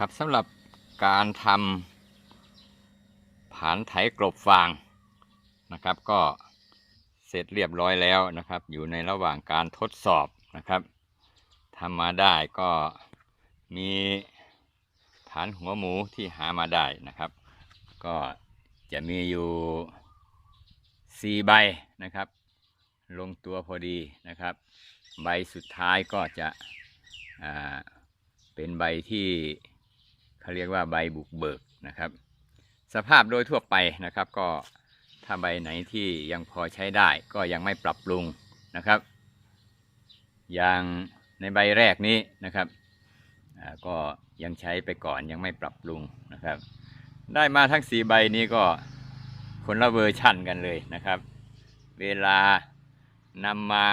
ครับสำหรับการทำผานไถกลบฟางนะครับ ก็เสร็จเรียบร้อยแล้วนะครับ อยู่ในระหว่างการทดสอบนะครับทำมาได้ก็มีฐานหัวหมูที่หามาได้นะครับ ก็จะมีอยู่สี่ใบนะครับ ลงตัวพอดีนะครับ ใบสุดท้ายก็จะเป็นใบที่ เขาเรียกว่าใบบุกเบิกนะครับ สภาพโดยทั่วไปนะครับก็ถ้าใบไหนที่ยังพอใช้ได้ก็ยังไม่ปรับปรุงนะครับ อย่างในใบแรกนี้นะครับก็ยังใช้ไปก่อนยังไม่ปรับปรุงนะครับ ได้มาทั้งสีใบนี้ก็คนละเวอร์ชั่นกันเลยนะครับ เวลานำมา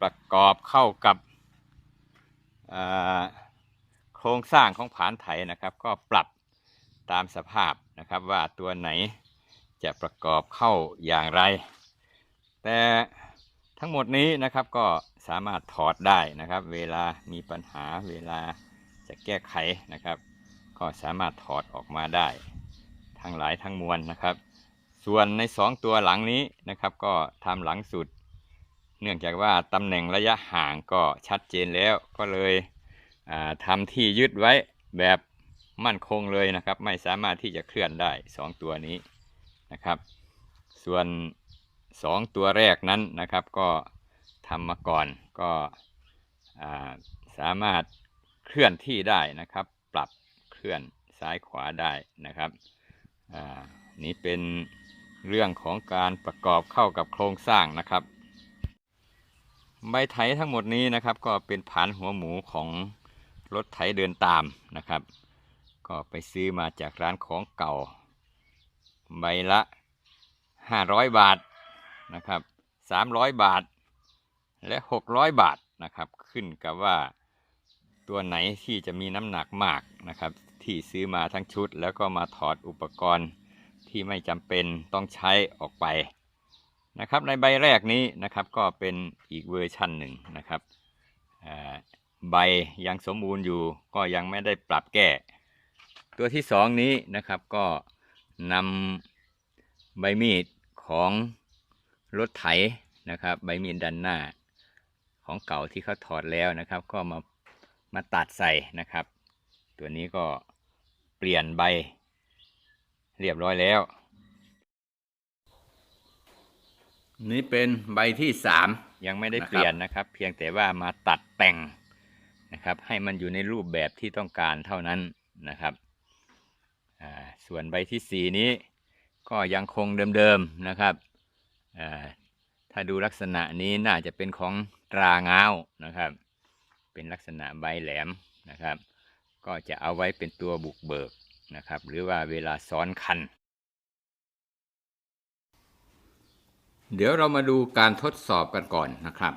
ประกอบเข้ากับ ครงสร้างของผานไถนะครับ ก็ปรับตามสภาพนะครับว่าตัวไหนจะประกอบเข้าอย่างไร แต่ทั้งหมดนี้นะครับก็สามารถถอดได้นะครับ เวลามีปัญหาเวลาจะแก้ไขนะครับ ก็สามารถถอดออกมาได้ ทั้งหลายทั้งมวลนะครับ ส่วนในสองตัวหลังนี้นะครับ ก็ทำหลังสุด เนื่องจากว่าตำแหน่งระยะห่างก็ชัดเจนแล้วก็เลย ทำที่ยึดไว้แบบมั่นคงเลยนะครับ ไม่สามารถที่จะเคลื่อนได้สองตัวนี้นะครับ ส่วนสองตัวแรกนั้นนะครับ ก็ทำมาก่อนก็สามารถเคลื่อนที่ได้นะครับ ปรับเคลื่อนซ้ายขวาได้นะครับนี่เป็นเรื่องของการประกอบเข้ากับโครงสร้างนะครับ ใบไถทั้งหมดนี้นะครับ ก็เป็นผานหัวหมูของ รถไถเดินตามนะครับ ก็ไปซื้อมาจากร้านของเก่า ใบละ 500 บาทนะครับ300 บาท และ 600 บาทนะครับ ขึ้นกับว่าตัวไหนที่จะมีน้ำหนักมากนะครับ ที่ซื้อมาทั้งชุด แล้วก็มาถอดอุปกรณ์ที่ไม่จำเป็นต้องใช้ออกไปนะครับในใบแรกนี้นะครับก็เป็นอีกเวอร์ชันหนึ่งนะครับอ่า ใบยังสมบูรณ์อยู่ ก็ยังไม่ได้ปรับแก้ ตัวที่สองนี้นะครับก็นำใบมีดของรถไถนะครับ ใบมีดด้านหน้า ของเก่าที่เขาถอดแล้วนะครับ ก็มามาตัดใส่นะครับ ตัวนี้ก็เปลี่ยนใบ เรียบร้อยแล้ว นี่เป็นใบที่สามยังไม่ได้นะครับเปลี่ยนนะครับ เพียงแต่ว่ามาตัดแต่ง นะครับ ให้มันอยู่ในรูปแบบที่ต้องการเท่านั้นนะครับ ส่วนใบที่สี่นี้ก็ยังคงเดิมๆนะครับ ถ้าดูลักษณะนี้น่าจะเป็นของตราเงานะครับ เป็นลักษณะใบแหลมนะครับ ก็จะเอาไว้เป็นตัวบุกเบิกนะครับ หรือว่าเวลาซ้อนคัน เดี๋ยวเรามาดูการทดสอบกันก่อนนะครับ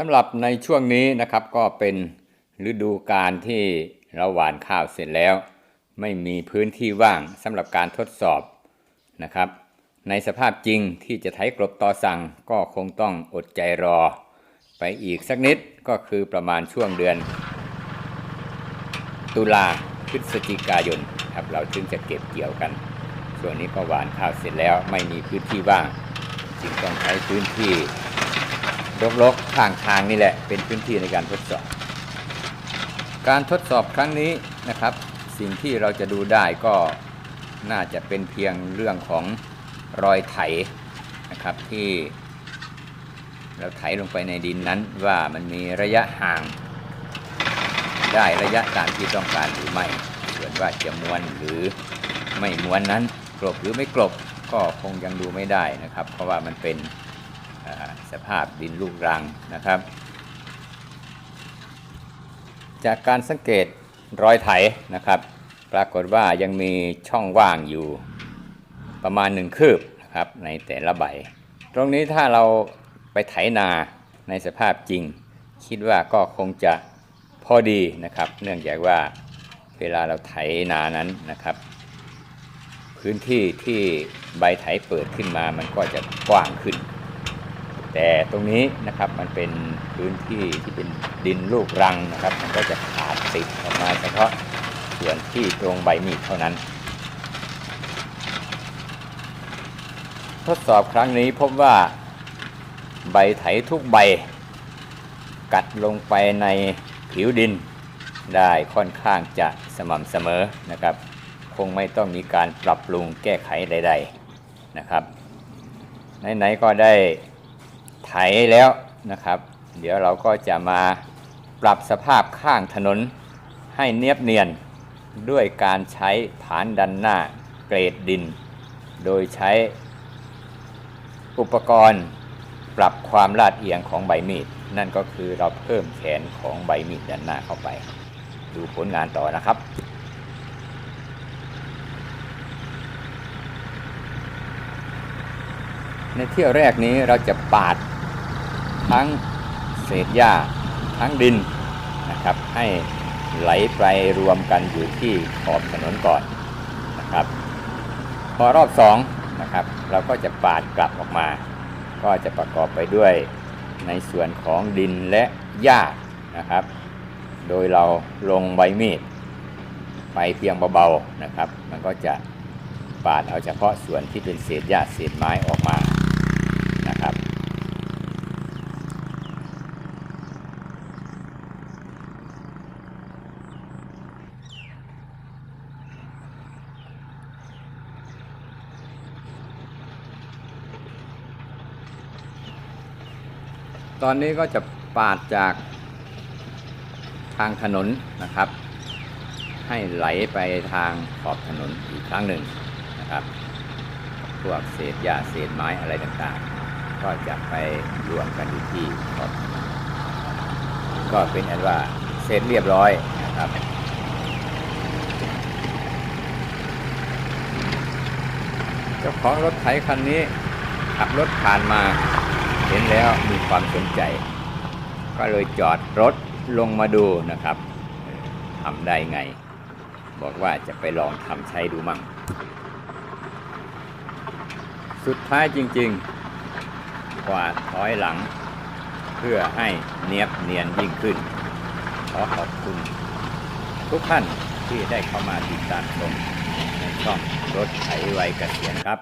สำหรับในช่วงนี้นะครับก็เป็นฤดูการที่เราหว่านข้าวเสร็จแล้ว ไม่มีพื้นที่ว่างสำหรับการทดสอบนะครับ ในสภาพจริงที่จะไถกลบต่อสั่งก็คงต้องอดใจรอ ไปอีกสักนิดก็คือประมาณช่วงเดือน ตุลาพฤศจิกายนครับเราจึงจะเก็บเกี่ยวกันช่วงนี้ก็หวานข้าวเสร็จแล้วไม่มีพื้นที่ว่าง จึงต้องใช้พื้นที่ รกๆข้างทางนี่แหละ เป็นพื้นที่ในการทดสอบ การทดสอบครั้งนี้นะครับ สิ่งที่เราจะดูได้ก็น่าจะเป็นเพียงเรื่องของรอยไถนะครับที่เราไถลงไปในดินนั้นว่ามันมีระยะห่าง ได้ระยะตามที่ต้องการหรือไม่ส่วนว่าจะม้วนหรือไม่ม้วนนั้นกลบหรือไม่กลบก็คงยังดูไม่ได้นะครับ เพราะว่ามันเป็น สภาพดินลูกรังนะครับ จากการสังเกตรอยไถนะครับ ปรากฏว่ายังมีช่องว่างอยู่ประมาณหนึ่งคืบนะครับในแต่ละใบ ตรงนี้ถ้าเราไปไถนาในสภาพจริง คิดว่าก็คงจะพอดีนะครับ เนื่องจากว่าเวลาเราไถนานั้นนะครับ พื้นที่ที่ใบไถเปิดขึ้นมามันก็จะกว้างขึ้น แต่ตรงนี้นะครับมันเป็นพื้นที่ที่เป็นดินลูกรังนะครับ มันก็จะขาดติดออกมาเฉพาะส่วนที่ตรงใบมีดเท่านั้น ทดสอบครั้งนี้พบว่าใบไถทุกใบ กัดลงไปในผิวดินได้ค่อนข้างจะสม่ำเสมอนะครับ คงไม่ต้องมีการปรับปรุงแก้ไขใด ๆนะครับไหนๆก็ได้ ไถแล้วนะครับ เดี๋ยวเราก็จะมาปรับสภาพข้างถนนให้เนียบเนียนด้วยการใช้ผานดันหน้าเกรดดิน โดยใช้อุปกรณ์ปรับความลาดเอียงของใบมีด นั่นก็คือเราเพิ่มแขนของใบมีดด้านหน้าเข้าไป ดูผลงานต่อนะครับในเที่ยวแรกนี้เราจะปาด ทั้งเศษหญ้าทั้งดินนะครับ ให้ไหลไปรวมกันอยู่ที่ขอบถนนก่อนนะครับ พอรอบสองนะครับ เราก็จะปาดกลับออกมา ก็จะประกอบไปด้วยในส่วนของดินและหญ้านะครับ โดยเราลงใบมีดไปเพียงเบาๆนะครับ มันก็จะปาดเอาเฉพาะส่วนที่เป็นเศษหญ้าเศษไม้ออกมานะครับ ตอนนี้ก็จะปาดจากทางถนนนะครับ ให้ไหลไปทางขอบถนนอีกครั้งหนึ่งนะครับ พวกเศษหญ้าเศษไม้อะไรต่างๆ ก็จะไปรวมกันอยู่ที่ขอบถนนก็เป็นอันว่าเสร็จเรียบร้อยนะครับเจ้าของรถไถคันนี้ขับรถผ่านมา เห็นแล้วมีความสนใจ ก็เลยจอดรถลงมาดูนะครับทำได้ไง บอกว่าจะไปลองทำใช้ดูมั่ง สุดท้ายจริงๆกวาดถอยหลัง เพื่อให้เนียบเนียนยิ่งขึ้น ขอขอบคุณ ทุกท่านที่ได้เข้ามาติดตามชมในช่องรถไถไวเกียณครับ